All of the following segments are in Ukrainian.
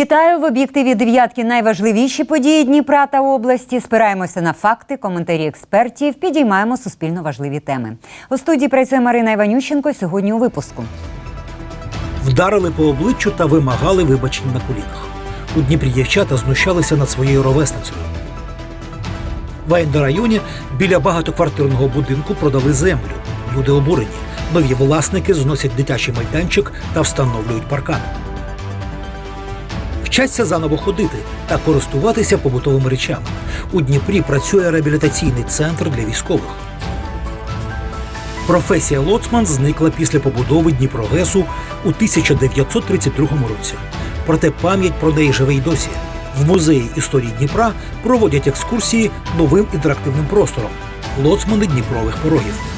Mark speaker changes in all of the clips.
Speaker 1: Вітаю в об'єктиві дев'ятки. Найважливіші події Дніпра та області. Спираємося на факти, коментарі експертів. Підіймаємо суспільно важливі теми. У студії працює Марина Іванющенко. Сьогодні у випуску.
Speaker 2: Вдарили по обличчю та вимагали вибачень на колінах. У Дніпрі дівчата знущалися над своєю ровесницею. В Айндорайоні біля багатоквартирного будинку продали землю. Люди обурені. Нові власники зносять дитячий майданчик та встановлюють паркан. Вчаться заново ходити та користуватися побутовими речами. У Дніпрі працює реабілітаційний центр для військових. Професія лоцман зникла після побудови Дніпрогесу у 1932 році. Проте пам'ять про неї живе й досі. В музеї історії Дніпра проводять екскурсії новим інтерактивним простором лоцмани Дніпрових порогів.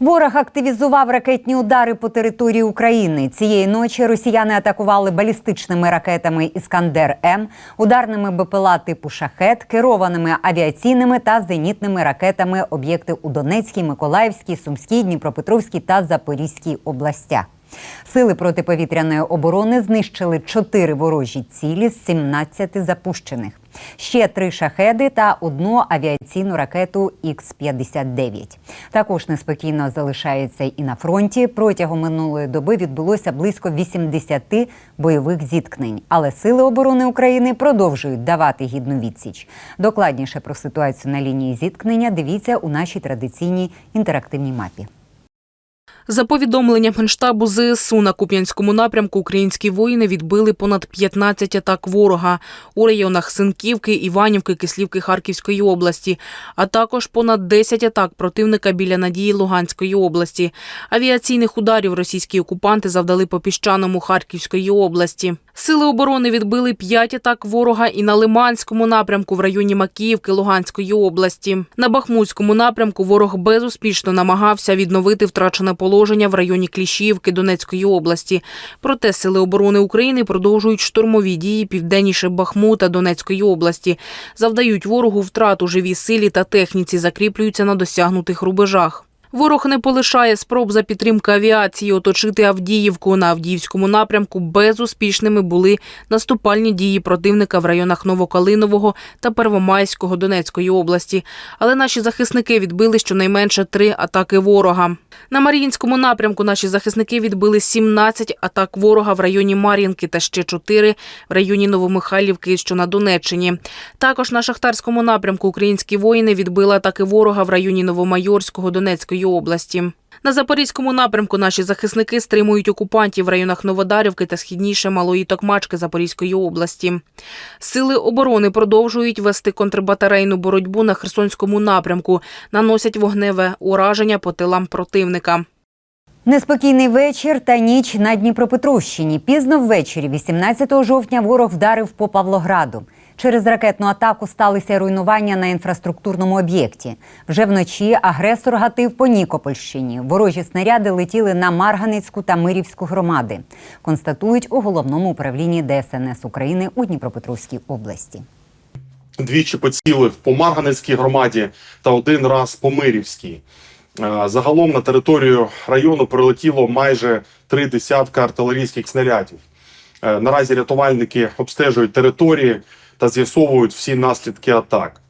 Speaker 1: Ворог активізував ракетні удари по території України. Цієї ночі росіяни атакували балістичними ракетами Іскандер М, ударними БПЛА типу Шахет, керованими авіаційними та зенітними ракетами об'єкти у Донецькій, Миколаївській, Сумській, Дніпропетровській та Запорізькій областях. Сили протиповітряної оборони знищили чотири ворожі цілі з 17 запущених. Ще три шахеди та одну авіаційну ракету Х-59. Також неспокійно залишається і на фронті. Протягом минулої доби відбулося близько 80 бойових зіткнень. Але сили оборони України продовжують давати гідну відсіч. Докладніше про ситуацію на лінії зіткнення дивіться у нашій традиційній інтерактивній мапі.
Speaker 3: За повідомленням Генштабу ЗСУ на Куп'янському напрямку українські воїни відбили понад 15 атак ворога у районах Синківки, Іванівки, Кислівки Харківської області, а також понад 10 атак противника біля Надії Луганської області. Авіаційних ударів російські окупанти завдали по піщаному Харківської області. Сили оборони відбили 5 атак ворога і на Лиманському напрямку в районі Макіївки Луганської області. На Бахмутському напрямку ворог безуспішно намагався відновити втрачене положення в районі Кліщівки Донецької області. Проте сили оборони України продовжують штурмові дії південніше Бахмута Донецької області, завдають ворогу втрат у живій силі та техніці, закріплюються на досягнутих рубежах. Ворог не полишає спроб за підтримки авіації оточити Авдіївку. На Авдіївському напрямку безуспішними були наступальні дії противника в районах Новокалинового та Первомайського Донецької області. Але наші захисники відбили щонайменше три атаки ворога. На Мар'їнському напрямку наші захисники відбили 17 атак ворога в районі Мар'їнки та ще 4 в районі Новомихайлівки, що на Донеччині. Також на Шахтарському напрямку українські воїни відбили атаки ворога в районі Новомайорського Донецької області. На Запорізькому напрямку наші захисники стримують окупантів в районах Новодарівки та східніше Малої Токмачки Запорізької області. Сили оборони продовжують вести контрбатарейну боротьбу на Херсонському напрямку, наносять вогневе ураження по тилам противника.
Speaker 1: Неспокійний вечір та ніч на Дніпропетровщині. Пізно ввечері, 18 жовтня, ворог вдарив по Павлограду. Через ракетну атаку сталися руйнування на інфраструктурному об'єкті. Вже вночі агресор гатив по Нікопольщині. Ворожі снаряди летіли на Марганецьку та Мирівську громади. Констатують у головному управлінні ДСНС України у Дніпропетровській області.
Speaker 4: двічі поцілив по Марганецькій громаді та один раз по Мирівській. Е, Загалом на територію району прилетіло майже три десятка артилерійських снарядів. Е, Наразі рятувальники обстежують території та з'ясовують всі наслідки атак.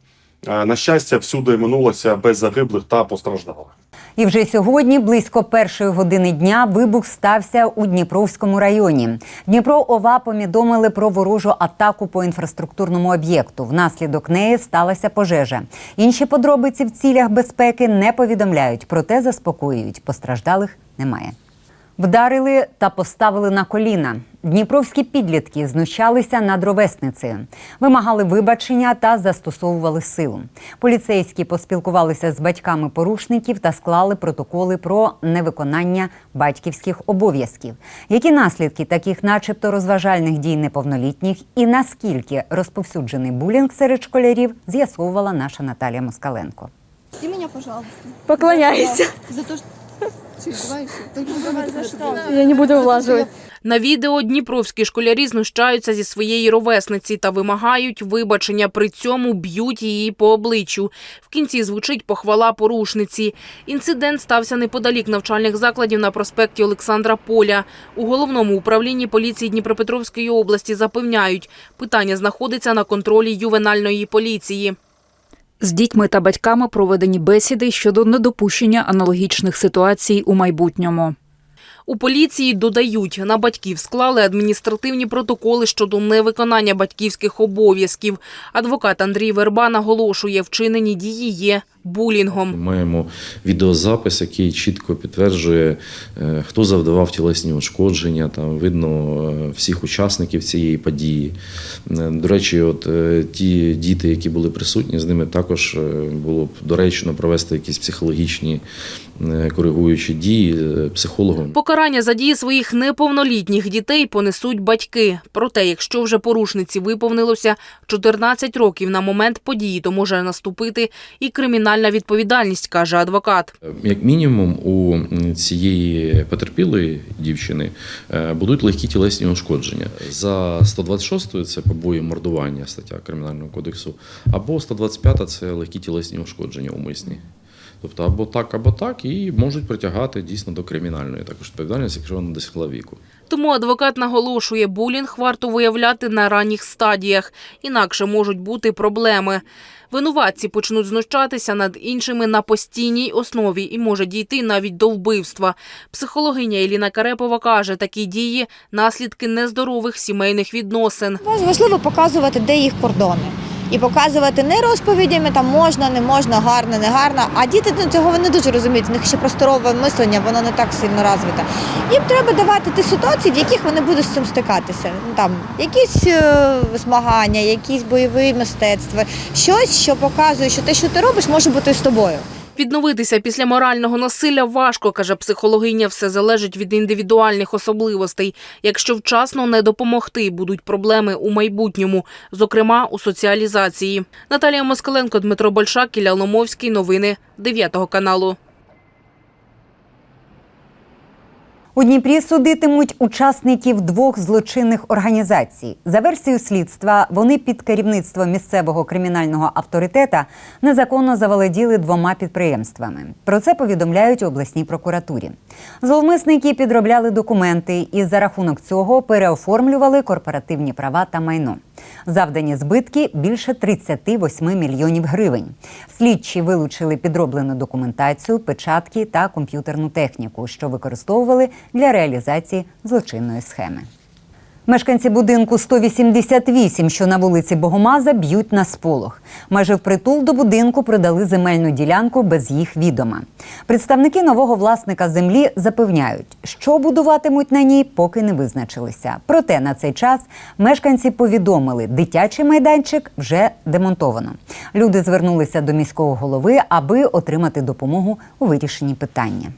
Speaker 4: Е, На щастя, всюди минулося без загиблих та постраждалих.
Speaker 1: І вже сьогодні, близько першої години дня, вибух стався у Дніпровському районі. Дніпро ОВА повідомили про ворожу атаку по інфраструктурному об'єкту. Внаслідок неї сталася пожежа. Інші подробиці в цілях безпеки не повідомляють, проте заспокоюють. Постраждалих немає. Вдарили та поставили на коліна. Дніпровські підлітки знущалися над ровесницею, вимагали вибачення та застосовували силу. Поліцейські поспілкувалися з батьками порушників та склали протоколи про невиконання батьківських обов'язків. Які наслідки таких, начебто, розважальних дій неповнолітніх, і наскільки розповсюджений булінг серед школярів, з'ясовувала наша Наталія Москаленко.
Speaker 5: Прости меня, пожалуйста.
Speaker 6: Поклоняйся.
Speaker 5: За то, что... Я не буду влаживать.
Speaker 3: На відео дніпровські школярі знущаються зі своєї ровесниці та вимагають вибачення. При цьому б'ють її по обличчю. В кінці звучить похвала порушниці. Інцидент стався неподалік навчальних закладів на проспекті Олександра Поля. У головному управлінні поліції Дніпропетровської області запевняють, питання знаходиться на контролі ювенальної поліції.
Speaker 6: З дітьми та батьками проведені бесіди щодо недопущення аналогічних ситуацій у майбутньому.
Speaker 3: У поліції додають, на батьків склали адміністративні протоколи щодо невиконання батьківських обов'язків. Адвокат Андрій Верба наголошує, вчинені дії є булінгом.
Speaker 7: Маємо відеозапис, який чітко підтверджує, е, хто завдавав тілесні ушкодження. Там видно е, всіх учасників цієї події. Е, До речі, от ті діти, які були присутні, з ними також було б доречно провести якісь психологічні коригуючі дії психологом.
Speaker 3: Покарання за дії своїх неповнолітніх дітей понесуть батьки. Проте, якщо вже порушниці виповнилося 14 років на момент події, то може наступити і кримінальна відповідальність, каже адвокат.
Speaker 7: Як мінімум, у цієї потерпілої дівчини е, будуть легкі тілесні ушкодження. За 126 це побої мордування стаття Кримінального кодексу, або 125 це легкі тілесні ушкодження умисні. Тобто або так, або так, і можуть притягати дійсно до кримінальної також відповідальності, якщо вона досягла віку.
Speaker 3: Тому адвокат наголошує, булінг варто виявляти на ранніх стадіях, інакше можуть бути проблеми. Винуватці почнуть знущатися над іншими на постійній основі і може дійти навіть до вбивства. Психологиня Еліна Карепова каже, такі дії – наслідки нездорових сімейних відносин.
Speaker 8: Важливо показувати, де їх кордони. І показувати не розповідями, там можна, не можна, гарно, не гарно. А діти до цього не дуже розуміють. в них ще просторове мислення, воно не так сильно розвите. Їм треба давати ті ситуації, в яких вони будуть з цим стикатися. Ну, Там якісь е, змагання, якісь бойові мистецтва, щось, що показує, що те, що ти робиш, може бути з тобою.
Speaker 3: Відновитися після морального насилля важко, каже психологиня. Все залежить від індивідуальних особливостей. Якщо вчасно не допомогти, будуть проблеми у майбутньому, зокрема у соціалізації. Наталія Москаленко, Дмитро Большак, Ілля Ломовський. Новини 9 каналу.
Speaker 1: У Дніпрі судитимуть учасників двох злочинних організацій. За версією слідства, вони під керівництвом місцевого кримінального авторитета незаконно заволоділи двома підприємствами. Про це повідомляють у обласній прокуратурі. Зловмисники підробляли документи і за рахунок цього переоформлювали корпоративні права та майно. Завдані збитки більше 38 мільйонів гривень. Слідчі вилучили підроблену документацію, печатки та комп'ютерну техніку, що використовували для реалізації злочинної схеми. Мешканці будинку 188, що на вулиці Богомаза, б'ють на сполох. Майже впритул до будинку продали земельну ділянку без їх відома. Представники нового власника землі запевняють, що будуватимуть на ній, поки не визначилися. Проте на цей час мешканці повідомили, дитячий майданчик вже демонтовано. Люди звернулися до міського голови, аби отримати допомогу у вирішенні питання.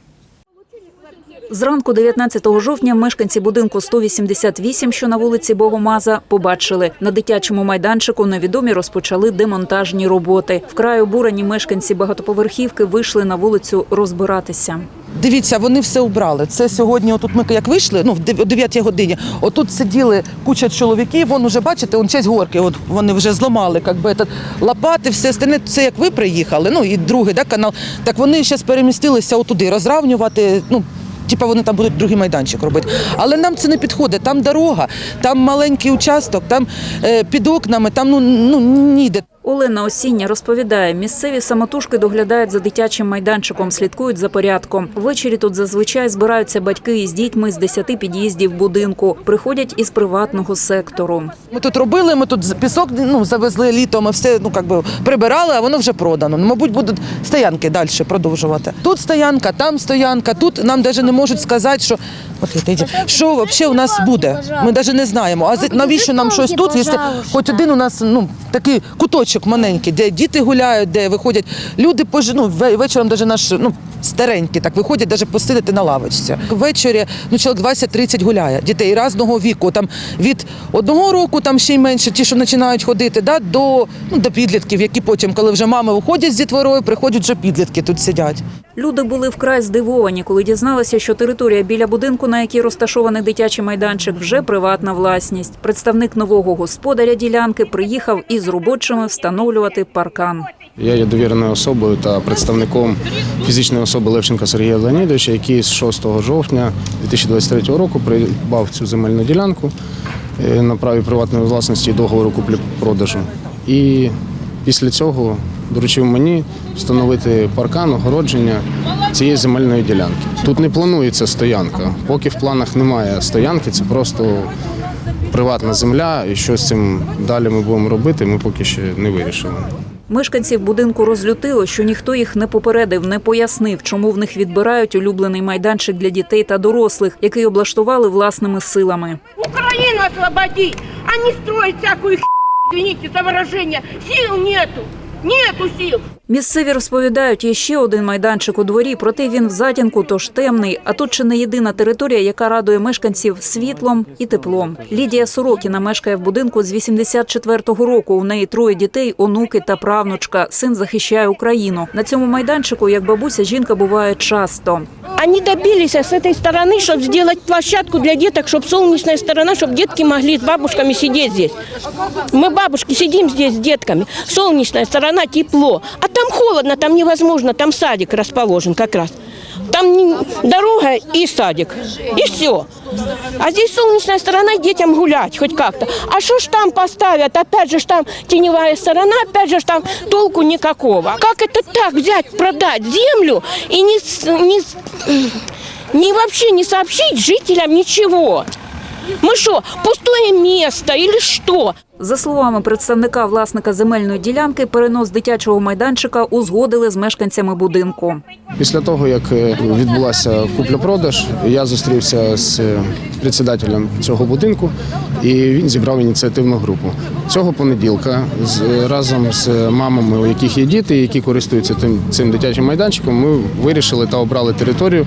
Speaker 6: Зранку 19 жовтня мешканці будинку 188, що на вулиці Богомаза, побачили на дитячому майданчику невідомі розпочали демонтажні роботи. Вкрай обурені мешканці багатоповерхівки вийшли на вулицю розбиратися.
Speaker 9: Дивіться, вони все убрали. Це сьогодні, отут ми як вийшли, ну в дев- о 9 годині, отут сиділи куча чоловіків, вон уже бачите, он часть горки, от вони вже зламали, як би, этот, лопати, все остальне. Це як ви приїхали, ну і другий да, канал. Так вони зараз перемістилися отуди, розравнювати. Ну, Типа вони там будуть другий майданчик робити. Але нам це не підходить. Там дорога, там маленький участок, там е, під окнами, там ну, ну ніде.
Speaker 6: Олена Осіння розповідає, місцеві самотужки доглядають за дитячим майданчиком, слідкують за порядком. Ввечері тут зазвичай збираються батьки із дітьми з 10 під'їздів будинку. Приходять із приватного сектору.
Speaker 9: Ми тут робили, ми тут пісок ну, завезли літом, ми все ну, как би, прибирали, а воно вже продано. Ну, мабуть, будуть стоянки далі продовжувати. Тут стоянка, там стоянка, тут нам навіть не можуть сказати, що, от, що взагалі у нас буде. Ми навіть не знаємо. А навіщо нам щось тут, якщо хоч один у нас ну, такий куточок майданчик маленький, де діти гуляють, де виходять люди пож... ну, вечором, навіть наш ну, старенькі, так виходять навіть посидити на лавочці. Ввечері ну, чоловік 20-30 гуляє. Дітей різного віку. Там від одного року, там ще й менше, ті, що починають ходити, да, до, ну, до підлітків, які потім, коли вже мами виходять з дітворою, приходять вже підлітки тут сидять.
Speaker 6: Люди були вкрай здивовані, коли дізналися, що територія біля будинку, на якій розташований дитячий майданчик, вже приватна власність. Представник нового господаря ділянки приїхав із робочими встановлювати паркан.
Speaker 10: Я є довіреною особою та представником фізичної особи Левченка Сергія Леонідовича, який з 6 жовтня 2023 року придбав цю земельну ділянку е, на праві приватної власності договору куплі-продажу. І після цього доручив мені встановити паркан, огородження цієї земельної ділянки. Тут не планується стоянка. Поки в планах немає стоянки, це просто приватна земля, і що з цим далі ми будемо робити, ми поки ще не вирішили.
Speaker 6: Мешканців будинку розлютило, що ніхто їх не попередив, не пояснив, чому в них відбирають улюблений майданчик для дітей та дорослих, який облаштували власними силами.
Speaker 11: Украину освободи, а не строить всякую х**, извините за выражение. Сил нету, нету сил.
Speaker 6: Місцеві розповідають, є ще один майданчик у дворі, проте він в затінку, тож темний. А тут чи не єдина територія, яка радує мешканців світлом і теплом. Лідія Сорокіна мешкає в будинку з 84-го року. У неї троє дітей, онуки та правнучка. Син захищає Україну. На цьому майданчику, як бабуся, жінка буває часто.
Speaker 11: Они добились с этой стороны, чтобы сделать площадку для деток, чтобы солнечная сторона, чтобы детки могли с бабушками сидеть здесь. Мы, бабушки, сидим здесь с детками. Солнечная сторона, тепло. А Там холодно, там невозможно, там садик расположен как раз. Там дорога и садик. И все. А здесь солнечная сторона, детям гулять хоть как-то. А что ж там поставят? Опять же ж там теневая сторона, опять же ж там толку никакого. Как это так взять, продать землю и не, не, не вообще не сообщить жителям ничего? Мы что, пустое место или что?
Speaker 6: За словами представника власника земельної ділянки, перенос дитячого майданчика узгодили з мешканцями будинку.
Speaker 10: Після того, як е, відбулася купля-продаж, я зустрівся з е, председателем цього будинку, і він зібрав ініціативну групу. Цього понеділка разом з мамами, у яких є діти, які користуються цим дитячим майданчиком, ми вирішили та обрали територію.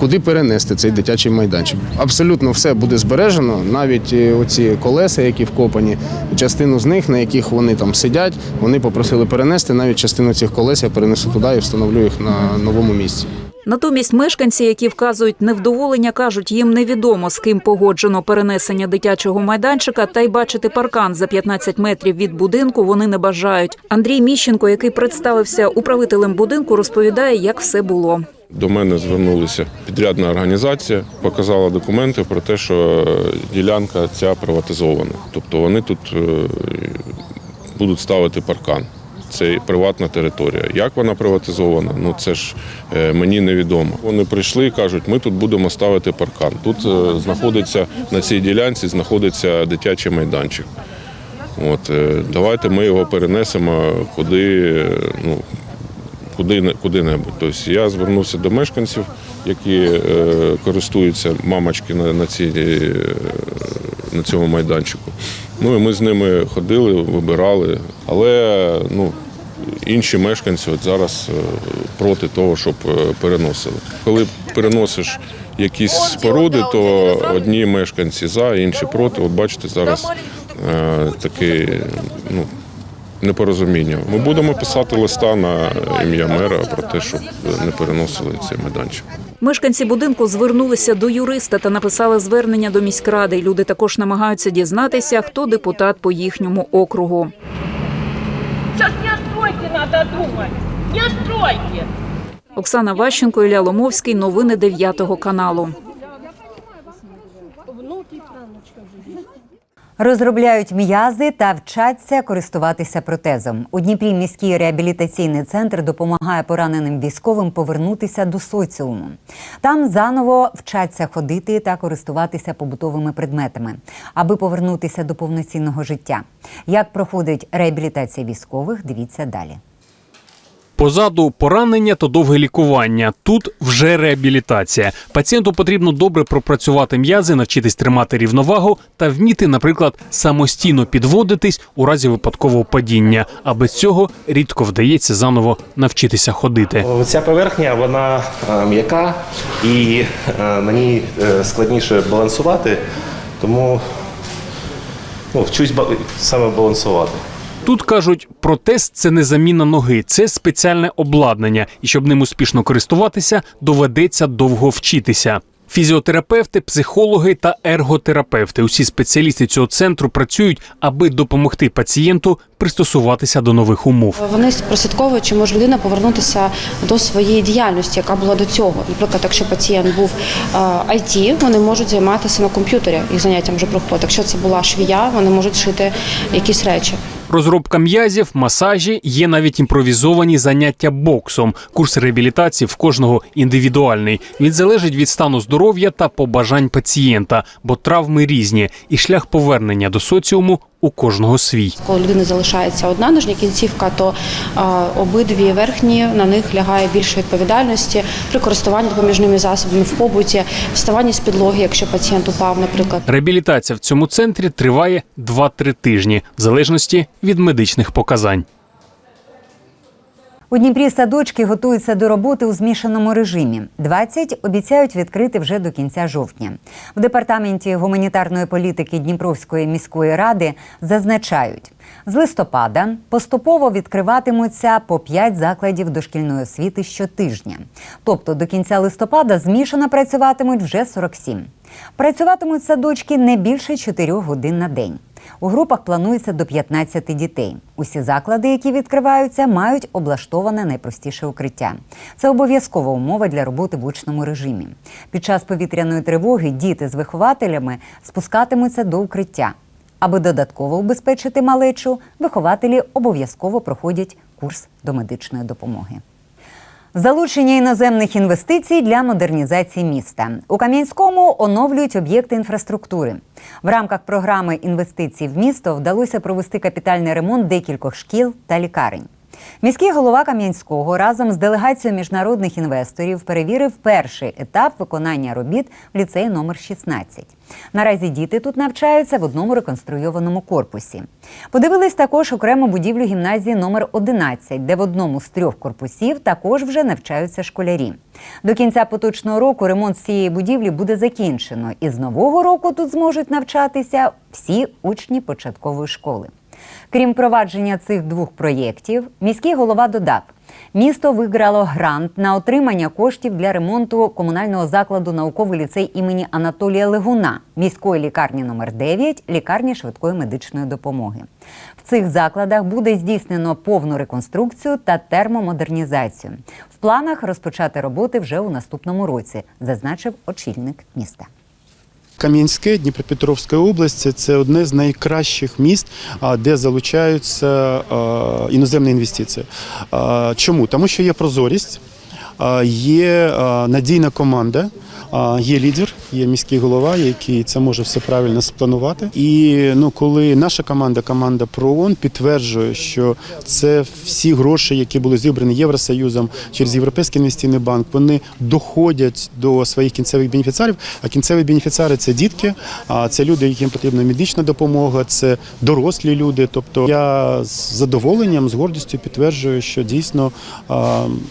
Speaker 10: Куди перенести цей дитячий майданчик? Абсолютно все буде збережено, навіть е, оці колеса, які вкопані, частину з них, на яких вони там сидять, вони попросили перенести. Навіть частину цих колес я перенесу туди і встановлю їх на новому місці.
Speaker 6: Натомість мешканці, які вказують невдоволення, кажуть, їм невідомо з ким погоджено перенесення дитячого майданчика, та й бачити паркан за 15 метрів від будинку вони не бажають. Андрій Міщенко, який представився управителем будинку, розповідає, як все було.
Speaker 12: До мене звернулася підрядна організація, показала документи про те, що ділянка ця приватизована. Тобто вони тут е, будуть ставити паркан. Це приватна територія. Як вона приватизована, ну це ж е, мені невідомо. Вони прийшли і кажуть, ми тут будемо ставити паркан. Тут е, знаходиться на цій ділянці знаходиться дитячий майданчик. От е, давайте ми його перенесемо куди, ну куди куди-небудь. Тобто я звернувся до мешканців, які е, користуються мамочки на, на, цій, на цьому майданчику. Ну і ми з ними ходили, вибирали, але ну. Інші мешканці от зараз е, проти того, щоб е, переносили. Коли переносиш якісь споруди, то одні мешканці за, інші проти. От бачите, зараз е, такий ну, непорозуміння. Ми будемо писати листа на ім'я мера про те, щоб не переносили цей майданчик.
Speaker 6: Мешканці будинку звернулися до юриста та написали звернення до міськради. Люди також намагаються дізнатися, хто депутат по їхньому округу.
Speaker 11: Сейчас не о стройке надо думать. Не о стройке.
Speaker 6: Оксана Ващенко, Ілля Ломовський. Новини 9 каналу.
Speaker 1: Розробляють м'язи та вчаться користуватися протезом. У Дніпрі міський реабілітаційний центр допомагає пораненим військовим повернутися до соціуму. Там заново вчаться ходити та користуватися побутовими предметами, аби повернутися до повноцінного життя. Як проходить реабілітація військових, дивіться далі.
Speaker 13: Позаду поранення та довге лікування. Тут вже реабілітація. Пацієнту потрібно добре пропрацювати м'язи, навчитись тримати рівновагу та вміти, наприклад, самостійно підводитись у разі випадкового падіння. А без цього рідко вдається заново навчитися ходити.
Speaker 14: Ця поверхня вона е, м'яка і е, ній е, складніше балансувати, тому ну, вчусь саме балансувати.
Speaker 13: Тут кажуть, протез це не заміна ноги, це спеціальне обладнання, і щоб ним успішно користуватися, доведеться довго вчитися. Фізіотерапевти, психологи та ерготерапевти усі спеціалісти цього центру працюють, аби допомогти пацієнту пристосуватися до нових умов.
Speaker 5: Вони прослідковують, чи може людина повернутися до своєї діяльності, яка була до цього. Наприклад, якщо пацієнт був е, IT, вони можуть займатися на комп'ютері, їх заняттям вже проходить. Якщо це була швія, вони можуть шити якісь речі.
Speaker 13: Розробка м'язів, масажі, є навіть імпровізовані заняття боксом. Курс реабілітації в кожного індивідуальний. Він залежить від стану здоров'я та побажань пацієнта, бо травми різні, і шлях повернення до соціуму у кожного свій.
Speaker 5: Коли людини залишається одна нижня кінцівка, то е, обидві верхні на них лягає більше відповідальності при користуванні допоміжними засобами в побуті, вставанні з підлоги, якщо пацієнт упав, наприклад.
Speaker 13: Реабілітація в цьому центрі триває 2-3 тижні, в залежності від медичних показань.
Speaker 1: У Дніпрі садочки готуються до роботи у змішаному режимі. 20 обіцяють відкрити вже до кінця жовтня. В департаменті гуманітарної політики Дніпровської міської ради зазначають, з листопада поступово відкриватимуться по 5 закладів дошкільної освіти щотижня. Тобто до кінця листопада змішано працюватимуть вже 47. Працюватимуть садочки не більше 4 годин на день. У групах планується до 15 дітей. Усі заклади, які відкриваються, мають облаштоване найпростіше укриття. Це обов'язкова умова для роботи в очному режимі. Під час повітряної тривоги діти з вихователями спускатимуться до укриття. Аби додатково убезпечити малечу, вихователі обов'язково проходять курс до медичної допомоги. Залучення іноземних інвестицій для модернізації міста у Кам'янському оновлюють об'єкти інфраструктури. В рамках програми інвестицій в місто вдалося провести капітальний ремонт декількох шкіл та лікарень. Міський голова Кам'янського разом з делегацією міжнародних інвесторів перевірив перший етап виконання робіт в ліцеї номер 16. Наразі діти тут навчаються в одному реконструйованому корпусі. Подивились також окрему будівлю гімназії номер 11, де в одному з трьох корпусів також вже навчаються школярі. До кінця поточного року ремонт цієї будівлі буде закінчено, і з нового року тут зможуть навчатися всі учні початкової школи. Крім провадження цих двох проєктів, міський голова додав, місто виграло грант на отримання коштів для ремонту комунального закладу науковий ліцей імені Анатолія Легуна, міської лікарні номер 9 лікарні швидкої медичної допомоги. В цих закладах буде здійснено повну реконструкцію та термомодернізацію. В планах розпочати роботи вже у наступному році, зазначив очільник міста.
Speaker 15: Кам'янське Дніпропетровської області це одне з найкращих міст, де залучаються іноземні інвестиції. Чому? Тому що є прозорість, є надійна команда. Є лідер, є міський голова, який це може все правильно спланувати. І ну, коли наша команда, команда ПРООН, підтверджує, що це всі гроші, які були зібрані Євросоюзом через Європейський інвестиційний банк, вони доходять до своїх кінцевих бенефіціарів. А кінцеві бенефіціари це дітки, а це люди, яким потрібна медична допомога, це дорослі люди. Тобто я з задоволенням, з гордістю підтверджую, що дійсно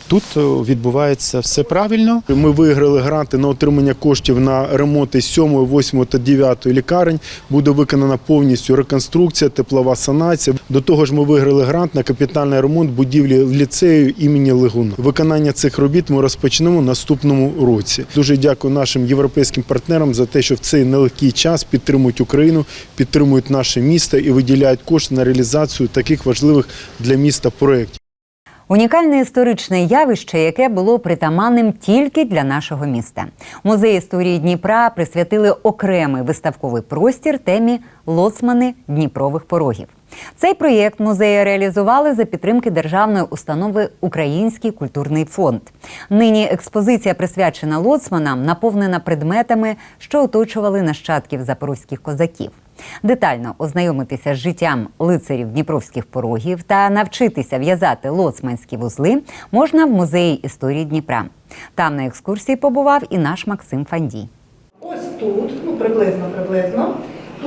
Speaker 15: тут відбувається все правильно. Ми виграли гранти на отримання коштів на ремонти 7, 8 та 9 лікарень. Буде виконана повністю реконструкція, теплова санація. До того ж, ми виграли грант на капітальний ремонт будівлі ліцею імені Легуна. Виконання цих робіт ми розпочнемо наступному році. Дуже дякую нашим європейським партнерам за те, що в цей нелегкий час підтримують Україну, підтримують наше місто і виділяють кошти на реалізацію таких важливих для міста проєктів.
Speaker 1: Унікальне історичне явище, яке було притаманним тільки для нашого міста. Музей історії Дніпра присвятили окремий виставковий простір темі лоцмани Дніпрових порогів. Цей проєкт музеї реалізували за підтримки державної установи Український культурний фонд. Нині експозиція, присвячена лоцманам, наповнена предметами, що оточували нащадків запорозьких козаків. Детально ознайомитися з життям лицарів Дніпровських порогів та навчитися в'язати лоцманські вузли можна в музеї історії Дніпра. Там на екскурсії побував і наш Максим Фандій.
Speaker 16: Ось тут, ну приблизно, приблизно.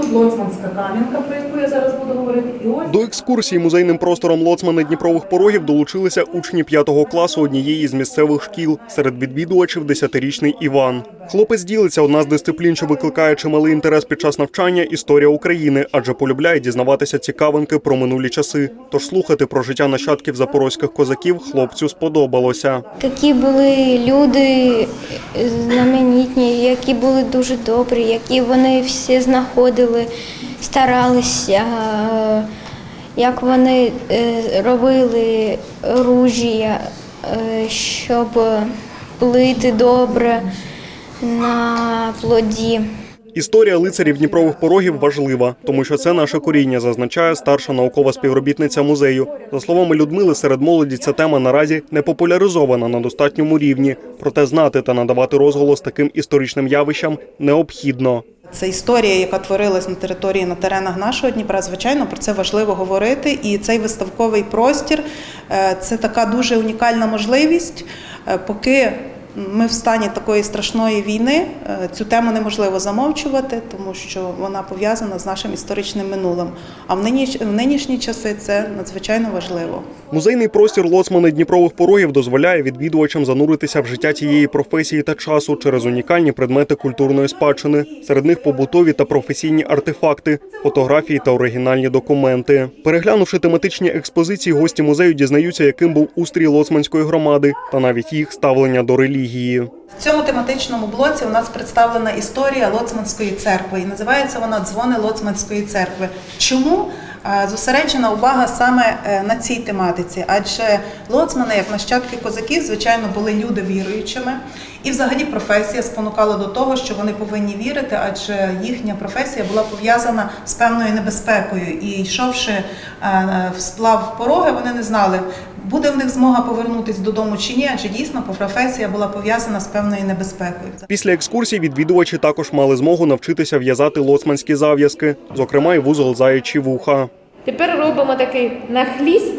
Speaker 16: Тут лоцманська кам'янка, про яку я зараз буду говорити. І ось
Speaker 17: До екскурсії музейним простором лоцмани Дніпрових порогів долучилися учні п'ятого класу однієї з місцевих шкіл. Серед відвідувачів десятирічний Іван. Хлопець ділиться одна з дисциплін, що викликає чималий інтерес під час навчання історія України, адже полюбляє дізнаватися цікавинки про минулі часи. Тож слухати про життя нащадків запорозьких козаків хлопцю сподобалося.
Speaker 18: Які були люди знаменітні, які були дуже добрі, які вони всі знаходили, старалися, е, як вони е, робили оружія, е, щоб плити добре на плоді.
Speaker 17: Історія лицарів Дніпрових порогів важлива, тому що це наше коріння, зазначає старша наукова співробітниця музею. За словами Людмили, серед молоді ця тема наразі не популяризована на достатньому рівні. Проте знати та надавати розголос таким історичним явищам необхідно.
Speaker 19: Це історія, яка творилась на території на теренах нашого Дніпра. Звичайно, про це важливо говорити. І цей виставковий простір е, це така дуже унікальна можливість, е, поки. Ми в стані такої страшної війни е, цю тему неможливо замовчувати, тому що вона пов'язана з нашим історичним минулим. А в нині- в нинішні часи це надзвичайно важливо.
Speaker 17: Музейний простір лоцмани Дніпрових порогів дозволяє відвідувачам зануритися в життя тієї професії та часу через унікальні предмети культурної спадщини. Серед них побутові та професійні артефакти, фотографії та оригінальні документи. Переглянувши тематичні експозиції, гості музею дізнаються, яким був устрій лоцманської громади та навіть їх ставлення до релігії.
Speaker 19: В цьому тематичному блоці у нас представлена історія Лоцманської церкви, і називається вона Дзвони Лоцманської церкви. Чому Е, зосереджена увага саме е, на цій тематиці? Адже лоцмани, як нащадки козаків, звичайно, були люди віруючими, і взагалі професія спонукала до того, що вони повинні вірити, адже їхня професія була пов'язана з певною небезпекою. І йшовши е, в сплав пороги, вони не знали. Буде в них змога повернутися додому чи ні, адже дійсно професія була пов'язана з певною небезпекою.
Speaker 17: Після екскурсій відвідувачі також мали змогу навчитися в'язати лоцманські зав'язки, зокрема й вузол заячі вуха.
Speaker 20: Тепер робимо такий нахліст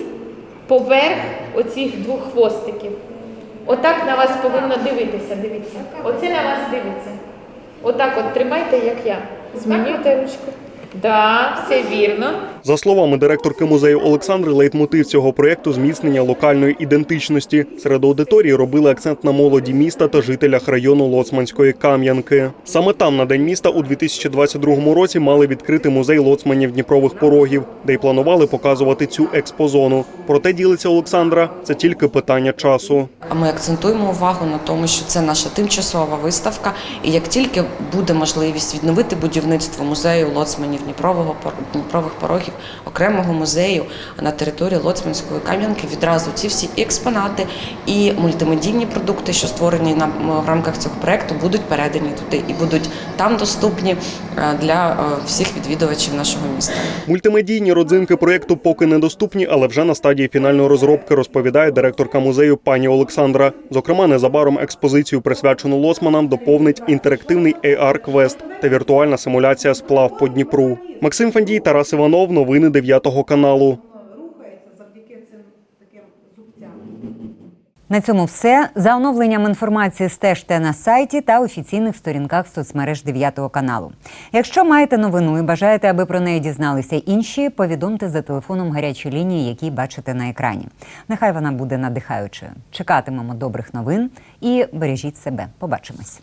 Speaker 20: поверх оцих двох хвостиків. Отак на вас повинно дивитися. Дивіться. Оце на вас дивиться. Отак от тримайте, як я. Змінюйте ручку. Да, все вірно.
Speaker 17: За словами директорки музею Олександри, лейтмотив цього проєкту зміцнення локальної ідентичності. Серед аудиторії робили акцент на молоді міста та жителях району Лоцманської Кам'янки. Саме там на день міста у 2022 році мали відкрити музей лоцманів Дніпрових порогів, де й планували показувати цю експозону. Проте ділиться Олександра, це тільки питання часу.
Speaker 21: Ми акцентуємо увагу на тому, що це наша тимчасова виставка, і як тільки буде можливість відновити будівництво музею лоцманів Дніпрового Дніпрових порогів, окремого музею на території Лоцманської кам'янки, відразу ці всі експонати і мультимедійні продукти, що створені на в рамках цього проекту, будуть передані туди і будуть там доступні е, для е, всіх відвідувачів нашого міста.
Speaker 17: Мультимедійні родзинки проєкту поки недоступні, але вже на стадії фінальної розробки розповідає директорка музею пані Олександра. Зокрема, незабаром експозицію, присвячену лоцманам, доповнить інтерактивний AR-квест та віртуальна симуляція сплав по Дніпру. Максим Фандій, Тарас Іванов, новини 9 каналу.
Speaker 1: На цьому все. За оновленням інформації стежте на сайті та офіційних сторінках соцмереж 9 каналу. Якщо маєте новину і бажаєте, аби про неї дізналися інші, повідомте за телефоном гарячої лінії, який бачите на екрані. Нехай вона буде надихаючою. Чекатимемо добрих новин і бережіть себе. Побачимось.